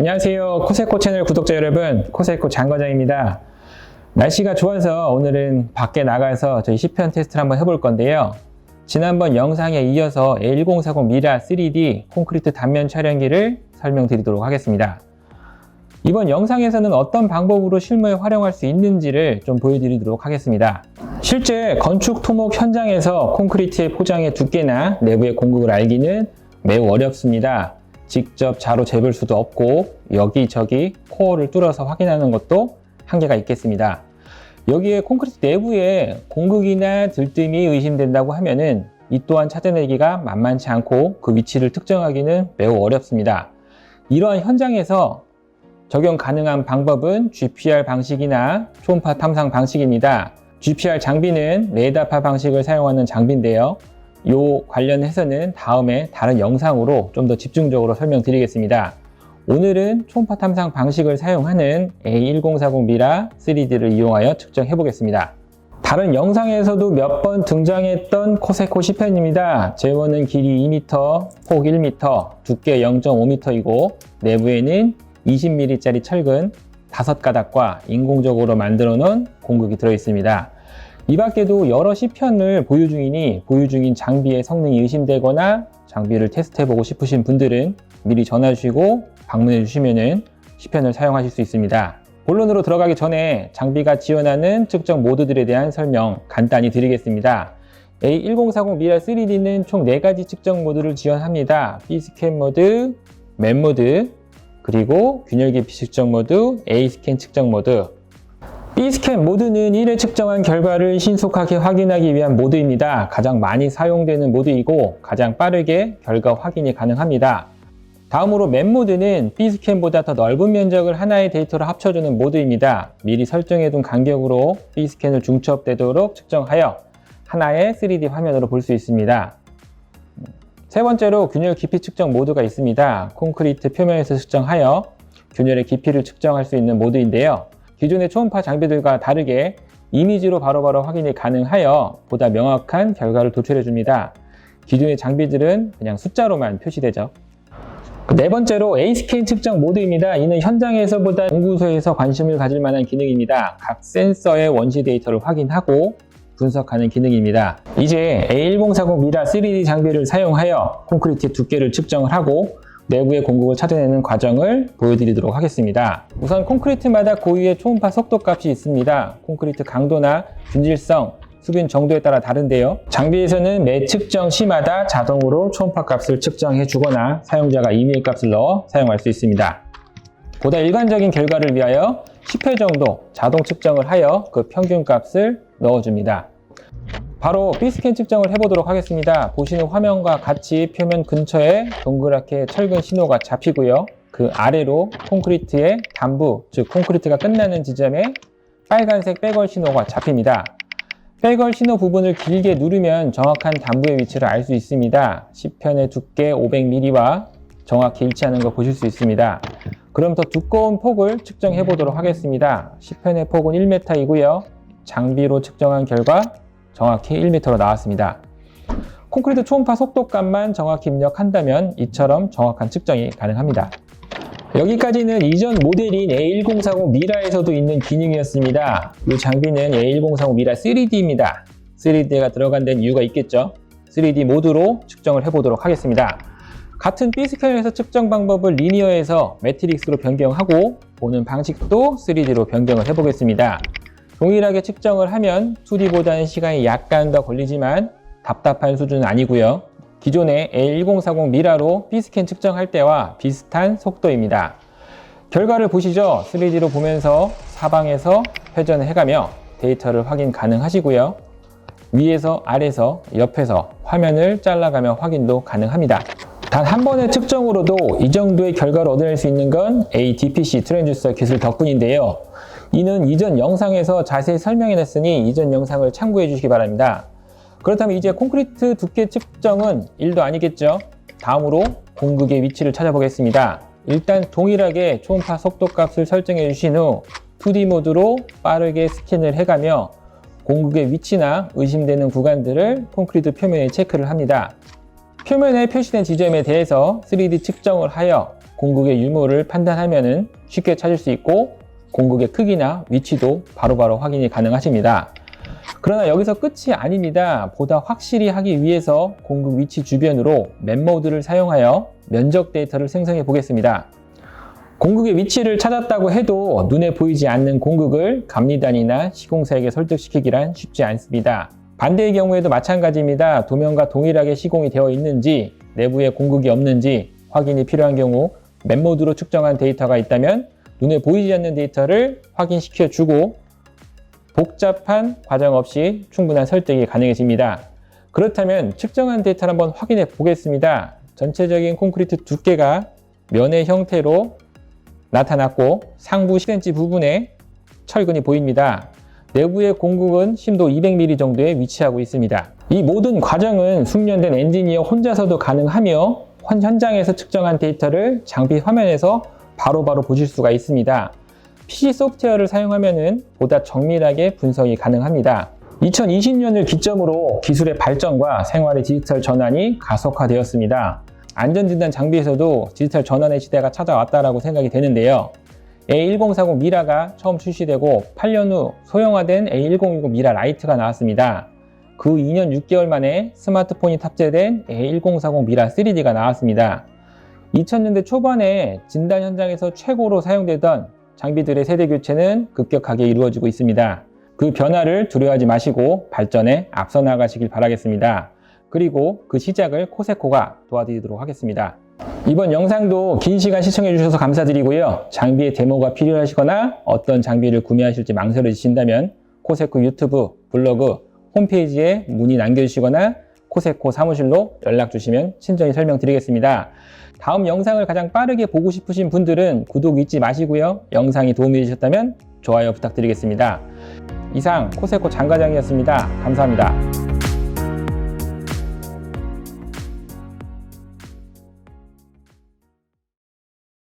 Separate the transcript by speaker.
Speaker 1: 안녕하세요. 코세코 채널 구독자 여러분, 코세코 장과장입니다. 날씨가 좋아서 오늘은 밖에 나가서 저희 10편 테스트를 한번 해볼 건데요. 지난번 영상에 이어서 A1040 미라 3D 콘크리트 단면 촬영기를 설명드리도록 하겠습니다. 이번 영상에서는 어떤 방법으로 실무에 활용할 수 있는지를 좀 보여드리도록 하겠습니다. 실제 건축 토목 현장에서 콘크리트의 포장의 두께나 내부의 공급을 알기는 매우 어렵습니다. 직접 자로 재볼 수도 없고 여기저기 코어를 뚫어서 확인하는 것도 한계가 있겠습니다. 여기에 콘크리트 내부에 공극이나 들뜸이 의심된다고 하면은 이 또한 찾아내기가 만만치 않고 그 위치를 특정하기는 매우 어렵습니다. 이러한 현장에서 적용 가능한 방법은 GPR 방식이나 초음파 탐상 방식입니다. GPR 장비는 레이더파 방식을 사용하는 장비인데요. 요 관련해서는 다음에 다른 영상으로 좀 더 집중적으로 설명드리겠습니다. 오늘은 초음파 탐상 방식을 사용하는 A1040 미라 3D를 이용하여 측정해 보겠습니다. 다른 영상에서도 몇 번 등장했던 코세코 10편입니다. 재원은 길이 2m, 폭 1m, 두께 0.5m이고 내부에는 20mm짜리 철근 5가닥과 인공적으로 만들어 놓은 공극이 들어 있습니다. 이 밖에도 여러 시편을 보유 중이니 보유 중인 장비의 성능이 의심되거나 장비를 테스트해보고 싶으신 분들은 미리 전화 주시고 방문해 주시면 시편을 사용하실 수 있습니다. 본론으로 들어가기 전에 장비가 지원하는 측정 모드들에 대한 설명 간단히 드리겠습니다. A1040 미라 3D는 총 4가지 측정 모드를 지원합니다. B스캔 모드, 맨 모드, 그리고 균열 깊이 측정 모드, A스캔 측정 모드, B스캔 모드는 1회 측정한 결과를 신속하게 확인하기 위한 모드입니다. 가장 많이 사용되는 모드이고 가장 빠르게 결과 확인이 가능합니다. 다음으로 맨 모드는 B스캔보다 더 넓은 면적을 하나의 데이터로 합쳐주는 모드입니다. 미리 설정해둔 간격으로 B스캔을 중첩되도록 측정하여 하나의 3D 화면으로 볼 수 있습니다. 세 번째로 균열 깊이 측정 모드가 있습니다. 콘크리트 표면에서 측정하여 균열의 깊이를 측정할 수 있는 모드인데요. 기존의 초음파 장비들과 다르게 이미지로 바로 바로 확인이 가능하여 보다 명확한 결과를 도출해 줍니다. 기존의 장비들은 그냥 숫자로만 표시되죠. 네 번째로 A스캔 측정 모드입니다. 이는 현장에서보다 연구소에서 관심을 가질 만한 기능입니다. 각 센서의 원시 데이터를 확인하고 분석하는 기능입니다. 이제 A1040 미라 3D 장비를 사용하여 콘크리트의 두께를 측정을 하고 내부의 공급을 찾아내는 과정을 보여드리도록 하겠습니다. 우선 콘크리트마다 고유의 초음파 속도 값이 있습니다. 콘크리트 강도나 균질성, 수분 정도에 따라 다른데요. 장비에서는 매 측정 시마다 자동으로 초음파 값을 측정해 주거나 사용자가 이메일 값을 넣어 사용할 수 있습니다. 보다 일반적인 결과를 위하여 10회 정도 자동 측정을 하여 그 평균 값을 넣어줍니다. 바로 B스캔 측정을 해보도록 하겠습니다. 보시는 화면과 같이 표면 근처에 동그랗게 철근 신호가 잡히고요. 그 아래로 콘크리트의 단부, 즉 콘크리트가 끝나는 지점에 빨간색 백월 신호가 잡힙니다. 백월 신호 부분을 길게 누르면 정확한 단부의 위치를 알 수 있습니다. 10편의 두께 500mm와 정확히 일치하는 거 보실 수 있습니다. 그럼 더 두꺼운 폭을 측정해 보도록 하겠습니다. 10편의 폭은 1m이고요. 장비로 측정한 결과 정확히 1m로 나왔습니다. 콘크리트 초음파 속도값만 정확히 입력한다면 이처럼 정확한 측정이 가능합니다. 여기까지는 이전 모델인 A1040 미라에서도 있는 기능이었습니다. 이 장비는 A1040 미라 3D입니다. 3D가 들어간 데는 이유가 있겠죠. 3D 모드로 측정을 해보도록 하겠습니다. 같은 B스캔에서 측정 방법을 리니어에서 매트릭스로 변경하고 보는 방식도 3D로 변경을 해보겠습니다. 동일하게 측정을 하면 2D보다는 시간이 약간 더 걸리지만 답답한 수준은 아니고요. 기존의 A1040 미라로 B스캔 측정할 때와 비슷한 속도입니다. 결과를 보시죠. 3D로 보면서 사방에서 회전을 해가며 데이터를 확인 가능하시고요. 위에서 아래서 옆에서 화면을 잘라가며 확인도 가능합니다. 단 한 번의 측정으로도 이 정도의 결과를 얻어낼 수 있는 건 ADPC 트랜듀서 기술 덕분인데요. 이는 이전 영상에서 자세히 설명해냈으니 이전 영상을 참고해 주시기 바랍니다. 그렇다면 이제 콘크리트 두께 측정은 일도 아니겠죠? 다음으로 공극의 위치를 찾아보겠습니다. 일단 동일하게 초음파 속도 값을 설정해 주신 후 2D 모드로 빠르게 스캔을 해가며 공극의 위치나 의심되는 구간들을 콘크리트 표면에 체크를 합니다. 표면에 표시된 지점에 대해서 3D 측정을 하여 공극의 유무를 판단하면 쉽게 찾을 수 있고 공극의 크기나 위치도 바로 바로 확인이 가능하십니다. 그러나 여기서 끝이 아닙니다. 보다 확실히 하기 위해서 공극 위치 주변으로 맵모드를 사용하여 면적 데이터를 생성해 보겠습니다. 공극의 위치를 찾았다고 해도 눈에 보이지 않는 공극을 감리단이나 시공사에게 설득시키기란 쉽지 않습니다. 반대의 경우에도 마찬가지입니다. 도면과 동일하게 시공이 되어 있는지, 내부에 공극이 없는지 확인이 필요한 경우 맵모드로 측정한 데이터가 있다면 눈에 보이지 않는 데이터를 확인시켜 주고 복잡한 과정 없이 충분한 설득이 가능해집니다. 그렇다면 측정한 데이터를 한번 확인해 보겠습니다. 전체적인 콘크리트 두께가 면의 형태로 나타났고 상부 10cm 부분에 철근이 보입니다. 내부의 공극은 심도 200mm 정도에 위치하고 있습니다. 이 모든 과정은 숙련된 엔지니어 혼자서도 가능하며 현- 현장에서 측정한 데이터를 장비 화면에서 바로 바로 보실 수가 있습니다. PC 소프트웨어를 사용하면 보다 정밀하게 분석이 가능합니다. 2020년을 기점으로 기술의 발전과 생활의 디지털 전환이 가속화되었습니다. 안전진단 장비에서도 디지털 전환의 시대가 찾아왔다고 생각이 되는데요. A1040 미라가 처음 출시되고 8년 후 소형화된 A1060 미라 라이트가 나왔습니다. 그 2년 6개월 만에 스마트폰이 탑재된 A1040 미라 3D가 나왔습니다. 2000년대 초반에 진단 현장에서 최고로 사용되던 장비들의 세대 교체는 급격하게 이루어지고 있습니다. 그 변화를 두려워하지 마시고 발전에 앞서 나가시길 바라겠습니다. 그리고 그 시작을 코세코가 도와드리도록 하겠습니다. 이번 영상도 긴 시간 시청해 주셔서 감사드리고요. 장비의 데모가 필요하시거나 어떤 장비를 구매하실지 망설여지신다면 코세코 유튜브, 블로그, 홈페이지에 문의 남겨주시거나 코세코 사무실로 연락 주시면 친절히 설명드리겠습니다. 다음 영상을 가장 빠르게 보고 싶으신 분들은 구독 잊지 마시고요. 영상이 도움이 되셨다면 좋아요 부탁드리겠습니다. 이상 코세코 장과장이었습니다. 감사합니다.